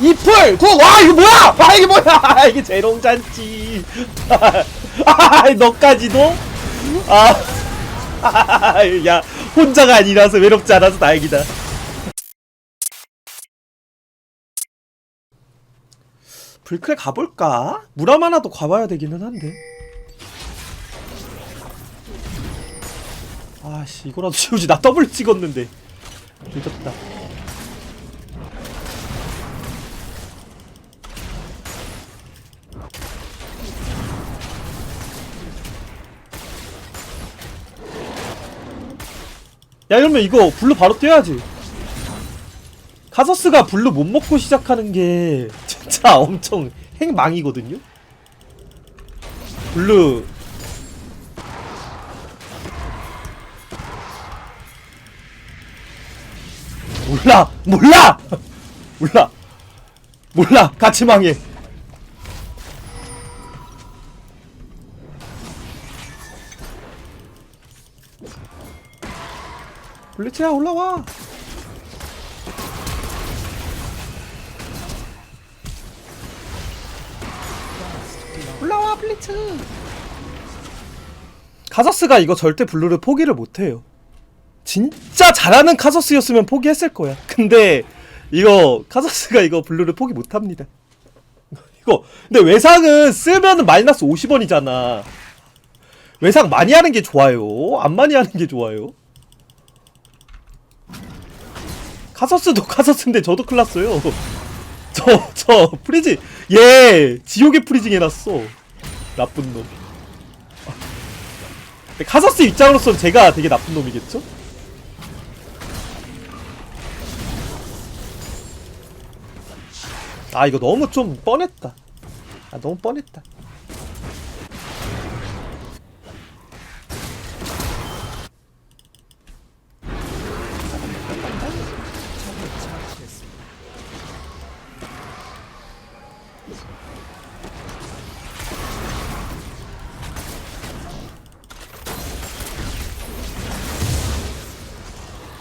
이풀 굿와 이거 뭐야? 아 이게 뭐야? 아, 이게 재롱잔치. 아 너까지도? 아야 혼자가 아니라서 외롭지 않아서 다행이다. 불클 가볼까? 무람 하나도 가봐야 되기는 한데. 아씨 이거라도 지우지. 나 더블 찍었는데. 늦었다 야 이러면 이거 블루 바로 뛰어야지. 카서스가 블루 못 먹고 시작하는 게 진짜 엄청 행망이거든요? 블루. 몰라 몰라! 몰라 몰라. 같이 망해 블리츠야 올라와. 올라와 블리츠. 카서스가 이거 절대 블루를 포기를 못해요. 진짜 잘하는 카서스였으면 포기했을 거야. 근데 이거 카서스가 이거 블루를 포기 못합니다. 이거 근데 외상은 쓰면은 마이너스 50원이잖아. 외상 많이 하는 게 좋아요? 안 많이 하는 게 좋아요 카서스도 카서스인데 저도 큰일 났어요 저, 저, 프리징, 얘, 지옥의 프리징 해놨어. 나쁜 놈. 카서스 입장으로선 제가 되게 나쁜 놈이겠죠? 아, 이거 너무 좀 뻔했다. 아, 너무 뻔했다.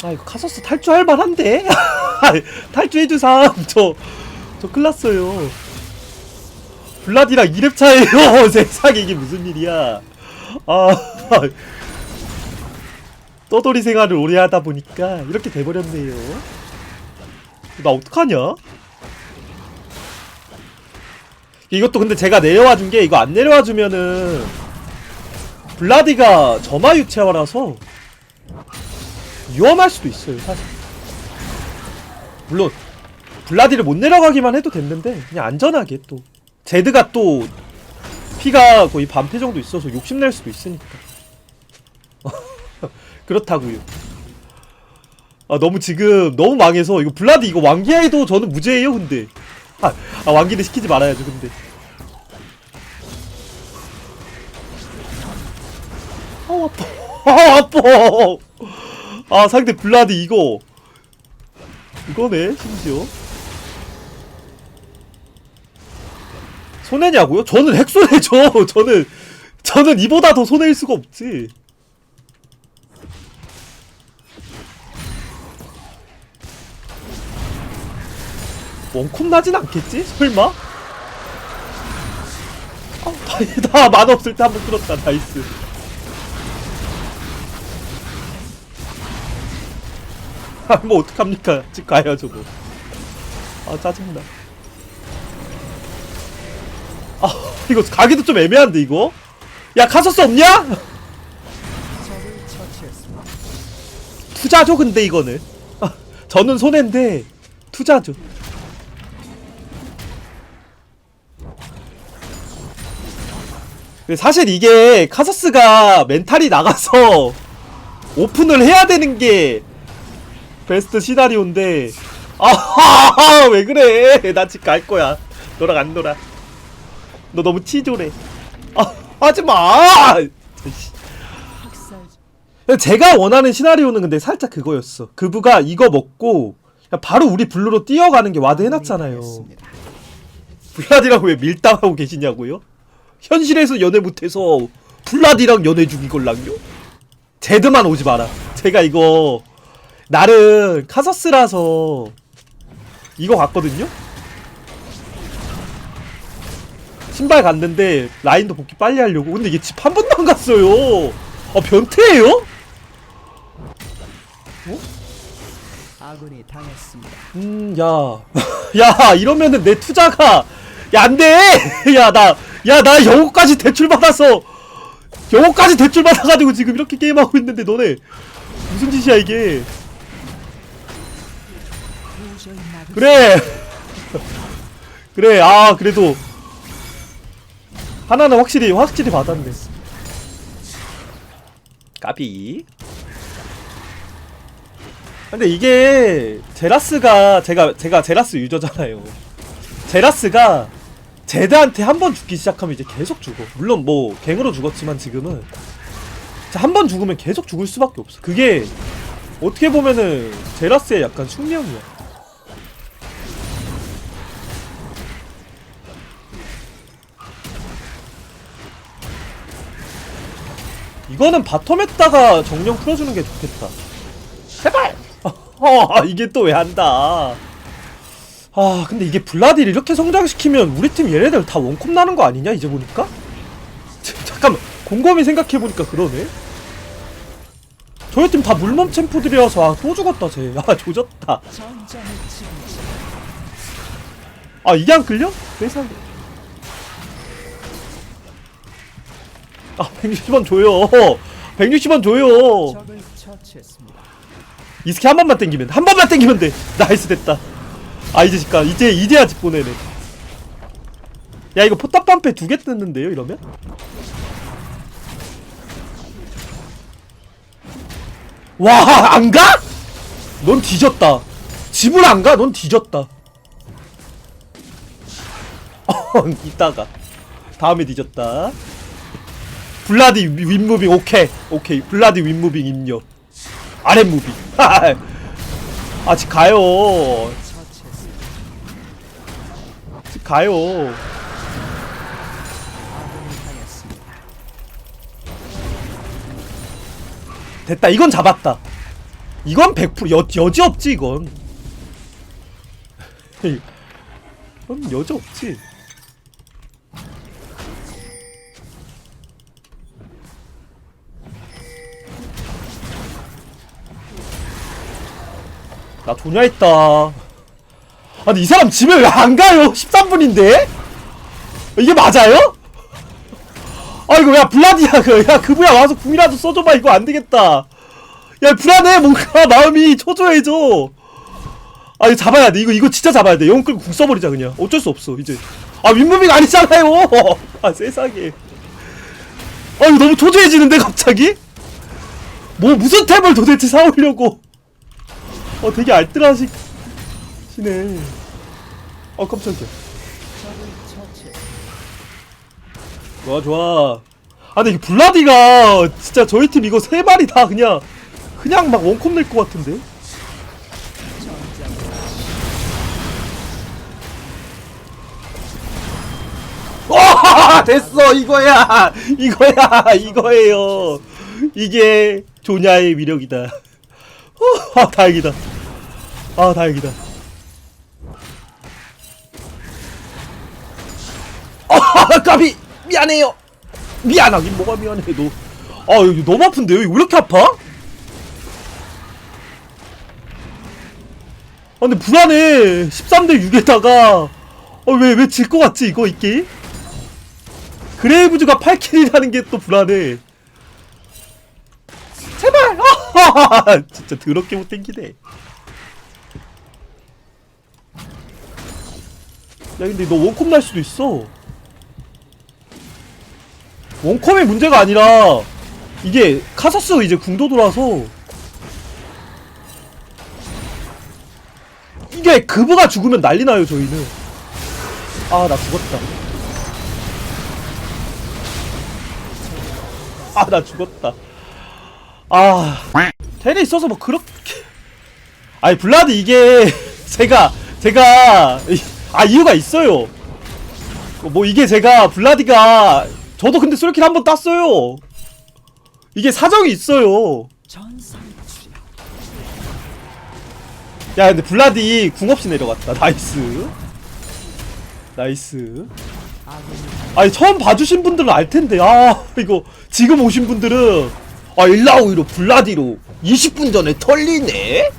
아 이거 카서스 탈주할 만한데? 탈주해주삼 저, 저 클났어요 블라디랑 2렙 차예요 세상에 이게 무슨 일이야 아 떠돌이 생활을 오래 하다 보니까 이렇게 돼버렸네요 나 어떡하냐? 이것도 근데 제가 내려와 준 게 이거 안 내려와 주면은 블라디가 점화 유체화라서 위험할 수도 있어요 사실. 물론 블라디를 못 내려가기만 해도 됐는데 그냥 안전하게 또. 제드가 또 피가 거의 반패 정도 있어서 욕심낼 수도 있으니까. 그렇다고요. 아 너무 지금 너무 망해서 이거 블라디 이거 왕기아이도 저는 무죄예요 근데. 아, 아 왕기는 시키지 말아야죠 근데. 아 아파. 아 아파 아 상대 블라디 이거 이거네 심지어 손해냐고요? 저는 핵손해죠 저는 저는 이보다 더 손해일 수가 없지 원콤 나진 않겠지? 설마? 아, 다행이다 만 없을 때 한번 끌었다 나이스 뭐 어떡합니까? 집 가야 저거. 아 짜증나. 아 이거 가기도 좀 애매한데 이거? 야 카서스 없냐? 투자죠 근데 이거는. 아, 저는 손해인데 투자죠. 사실 이게 카서스가 멘탈이 나가서 오픈을 해야 되는 게 베스트 시나리오인데. 아왜 그래? 나 집 갈 거야. 너랑 안 놀아. 너 너무 치졸해. 아 하지마! 제가 원하는 시나리오는 근데 살짝 그거였어. 그부가 이거 먹고 바로 우리 블루로 뛰어가는 게 와드 해놨잖아요. 블라디랑 왜 밀당하고 계시냐고요? 현실에서 연애 못해서 블라디랑 연애 중이걸랑요? 제드만 오지 마라. 제가 이거 나름 카서스라서 이거 같거든요? 신발 갔는데 라인도 복귀 빨리 하려고 근데 이게 집 한 번도 안 갔어요 아 변태예요? 아군이 당했습니다. 음, 야. 야, 이러면은 내 투자가, 야, 안 돼! 야, 나, 야, 나 영어까지 대출받아서, 영어까지 대출받아가지고 지금 이렇게 게임하고 있는데 너네, 무슨 짓이야, 이게. 그래! 그래, 아, 그래도, 하나는 확실히, 확실히 받았네. 까비. 근데 이게 제라스가 제가 제가 제라스 유저잖아요. 제라스가 제드한테 한 번 죽기 시작하면 이제 계속 죽어. 물론 뭐 갱으로 죽었지만 지금은 한 번 죽으면 계속 죽을 수밖에 없어. 그게 어떻게 보면은 제라스의 약간 숙명이야. 이거는 바텀에다가 정령 풀어주는 게 좋겠다. 제발! 어, 이게 또 왜 한다. 아, 근데 이게 블라딜 이렇게 성장시키면 우리 팀 얘네들 다 원컵 나는 거 아니냐, 이제 보니까? 잠깐만, 곰곰이 생각해보니까 그러네? 저희 팀 다 물몸 챔프들이라서, 아, 또 죽었다, 쟤. 아, 조졌다. 아, 이게 안 끌려? 세상에. 아, 160원 줘요. 160원 줘요. 이스키 한 번만 땡기면 한 번만 땡기면 돼. 나이스 됐다. 아 이제 집가 이제 이제야 집 보내네. 야 이거 포탑 반패 두 개 뜯는데요 이러면? 와 안가? 넌 뒤졌다. 집을 안가? 넌 뒤졌다. 어, 이따가. 다음에 뒤졌다 블라디 위- 윗무빙 오케이. 오케이. 블라디 윗무빙 임료 아랫 무빙. 아직 가요. 아직 가요. 됐다. 이건 잡았다. 이건 100% 여, 여지 없지 이건. 이건 여지 없지 나 도냐 했다. 아니 이 사람 집에 왜 안 가요? 13분인데? 이게 맞아요? 아이고 야 블라디야 그야 그부야 와서 궁이라도 써줘봐. 이거 안 되겠다. 야 불안해. 뭔가 마음이 초조해져. 아 이거 잡아야 돼. 이거 이거 진짜 잡아야 돼. 영웅 끌고 궁 써버리자 그냥. 어쩔 수 없어 이제. 아 윗무빙 아니잖아요. 아 세상에. 아 이거 너무 초조해지는데 갑자기? 뭐 무슨 탭을 도대체 사오려고 어 되게 알뜰하시네. 어 깜짝이야. 좋아 좋아. 아 근데 이게 블라디가 진짜 저희 팀 이거 세 마리 다 그냥 그냥 막 원컵 낼 것 같은데? 됐어 이거야. 이거야 이거예요. 이게 조냐의 위력이다. 어, 아 다행이다. 아 다행이다. 아 까비! 미안해요. 미안하긴 뭐가 미안해 너아 여기 너무 아픈데? 여기 왜 이렇게 아파? 아 근데 불안해. 13대 6에다가. 어왜 왜질것 같지 이거 이 게임? 그레이브즈가 8킬이라는 게 또 불안해. 제발! 아, 진짜 더럽게 못 땡기네. 야, 근데 너 원컵 날 수도 있어. 원컵의 문제가 아니라, 이게 카사스 이제 궁도 돌아서, 이게 그브가 죽으면 난리 나요, 저희는. 아, 나 죽었다. 아 나 죽었다 아 텔이 있어서 뭐 그렇게. 아니 블라드 이게 제가 제가 이- 아 이유가 있어요. 뭐 이게 제가 블라디가 저도 근데 솔킬 한번 땄어요. 이게 사정이 있어요. 야 근데 블라디 궁 없이 내려갔다. 나이스. 나이스. 아니 처음 봐주신 분들은 알 텐데. 아 이거 지금 오신 분들은 아 일라오이로 블라디로 20분 전에 털리네?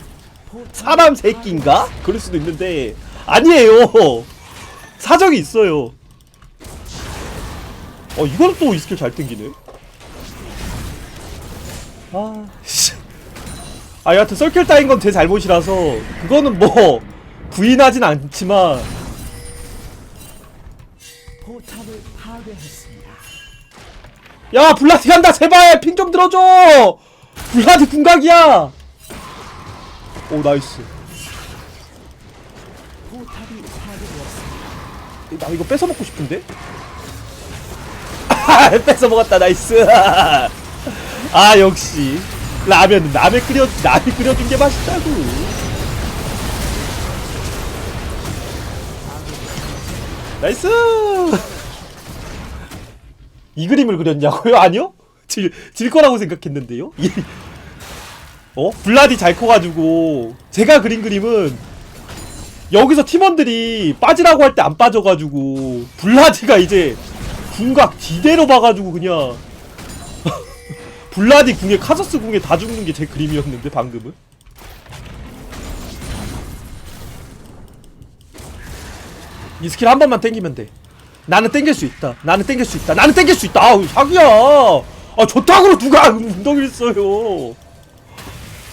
사람 새끼인가? 그럴 수도 있는데 아니에요 사정이 있어요 어 이거는 또이 스킬 잘 땡기네 아 씨. 아 여하튼 썰킬 따인 건 제 잘못이라서 그거는 뭐 부인하진 않지만 야 블라디 간다 제발! 핑좀 들어줘! 블라디 궁각이야! 오 나이스. 나 이거 뺏어 먹고 싶은데? 뺏어 먹었다 나이스! 아 역시. 라면 남에 끓여 남이 끓여준 게 맛있다고. 나이스 이 그림을 그렸냐고요? 아니요? 질, 질 거라고 생각했는데요? 이- 어? 블라디 잘 커가지고 제가 그린 그림은 여기서 팀원들이 빠지라고 할 때 안 빠져가지고 블라디가 이제 궁각 디대로 봐가지고 그냥 블라디 궁에 카서스 궁에 다 죽는 게 제 그림이었는데 방금은 이 스킬 한 번만 땡기면 돼 나는 땡길 수 있다. 나는 땡길 수 있다. 나는 땡길 수 있다. 아우 사기야. 아 좋다고 누가 웅덩이를 써요.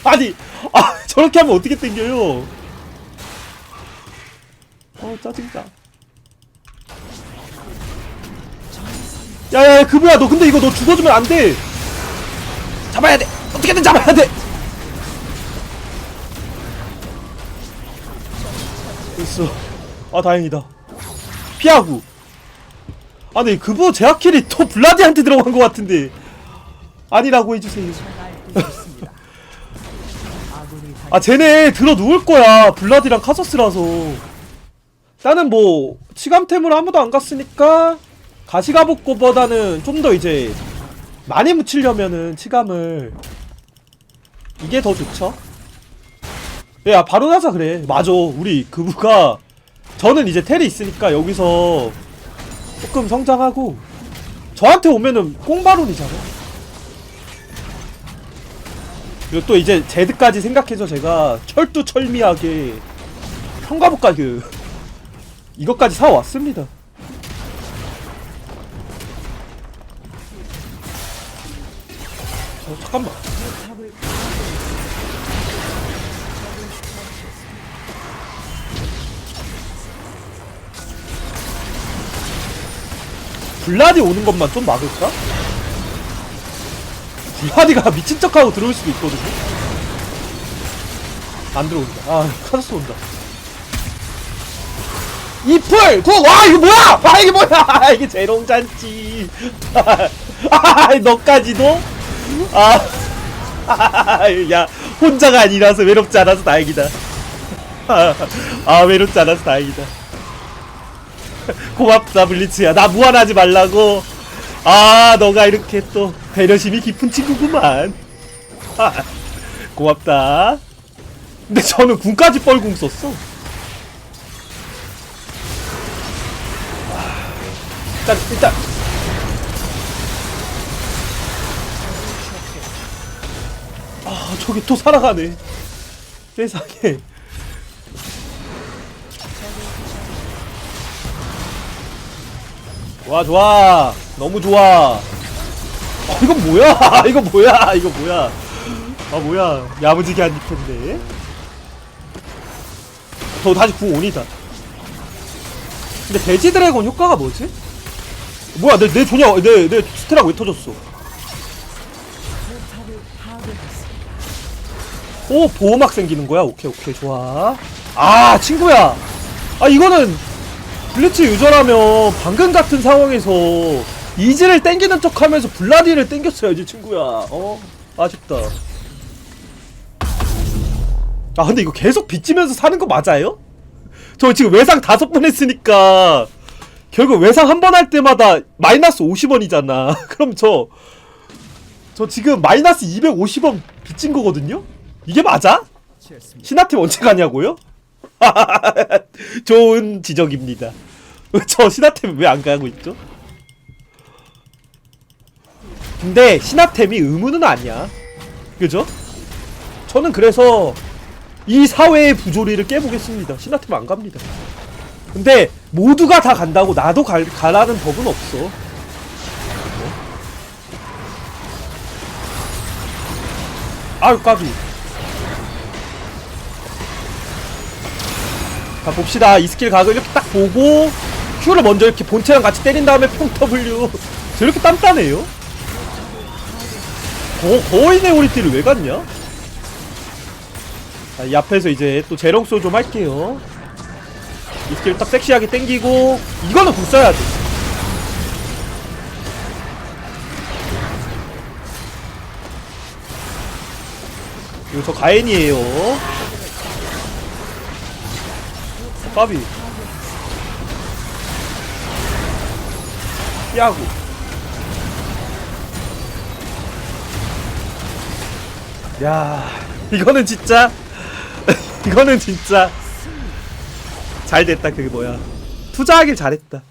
아니 아 저렇게 하면 어떻게 땡겨요? 어 짜증나. 야야야 그부야. 너 근데 이거 너 죽어주면 안 돼. 잡아야 돼. 어떻게든 잡아야 돼. 됐어. 아 다행이다. 피하고 아 근데 그부 제아킬이 또 블라디한테 들어간 것 같은데. 아니라고 해주세요 아 쟤네 들어 누울 거야 블라디랑 카서스라서. 나는 뭐 치감템으로 아무도 안 갔으니까 가시가복고보다는 좀 더 이제 많이 묻히려면은 치감을 이게 더 좋죠? 야 바로 나자 그래. 맞아. 우리 그부가 저는 이제 텔이 있으니까 여기서 조금 성장하고 저한테 오면은 꽁바론이잖아 그리고 또 이제 제드까지 생각해서 제가 철두철미하게 평가복까지 그 이것까지 사왔습니다. 어, 잠깐만. 블라디 오는 것만 좀 막을까? 블라디가 미친 척하고 들어올 수도 있거든요. 안 들어온다. 아, 카드스 온다. 이풀! 구! 와, 이거 뭐야! 아, 이게 뭐야! 아, 이게 재롱잔치. 아, 너까지도? 아, 야, 혼자가 아니라서 외롭지 않아서 다행이다. 아, 외롭지 않아서 다행이다. 고맙다 블리츠야. 나 무한하지 말라고. 아 너가 이렇게 또 배려심이 깊은 친구구만. 아, 고맙다. 근데 저는 군까지 뻘궁 썼어. 아, 일단 일단. 아 저기 또 살아가네. 세상에 좋아 좋아. 너무 좋아. 어, 이건 뭐야? 이거 뭐야? 이거 뭐야? 아 뭐야? 야무지게 안 입혔네. 저 다시 궁 온이다. 근데 돼지 드래곤 효과가 뭐지? 뭐야 내, 내 조냐 내, 내 스테락 왜 터졌어. 오 보호막 생기는 거야? 오케이 오케이 좋아. 아 친구야. 아 이거는 블리츠 유저라면 방금 같은 상황에서 이즈를 땡기는 척 하면서 블라디를 땡겼어야지 친구야 어 아쉽다 아 근데 이거 계속 빚지면서 사는 거 맞아요? 저 지금 외상 다섯 번 했으니까 결국 외상 한 번 할 때마다 마이너스 50원이잖아 그럼 저 저 지금 마이너스 250원 빚진 거거든요? 이게 맞아? 신화팀 언제 가냐고요? 좋은 지적입니다. 왜저 신화템 왜 안 가고 있죠? 근데 신화템이 의무는 아니야. 그죠? 저는 그래서 이 사회의 부조리를 깨보겠습니다. 신화템 안 갑니다. 근데 모두가 다 간다고 나도 갈, 가라는 법은 없어. 아유 까비. 자 봅시다 이 스킬 각을 이렇게 딱 보고 Q를 먼저 이렇게 본체랑 같이 때린 다음에 평 W. 저렇게 단단해요? 거, 내 오리띠를 왜 갔냐? 자, 이 앞에서 이제 또 제롱소 좀 할게요. 이 스킬 딱 섹시하게 땡기고 이거는 불 써야 돼. 이거 저 가엔이에요. 까비 피하고. 야 이거는 진짜? 이거는 진짜? 잘 됐다 그게 뭐야. 투자하길 잘했다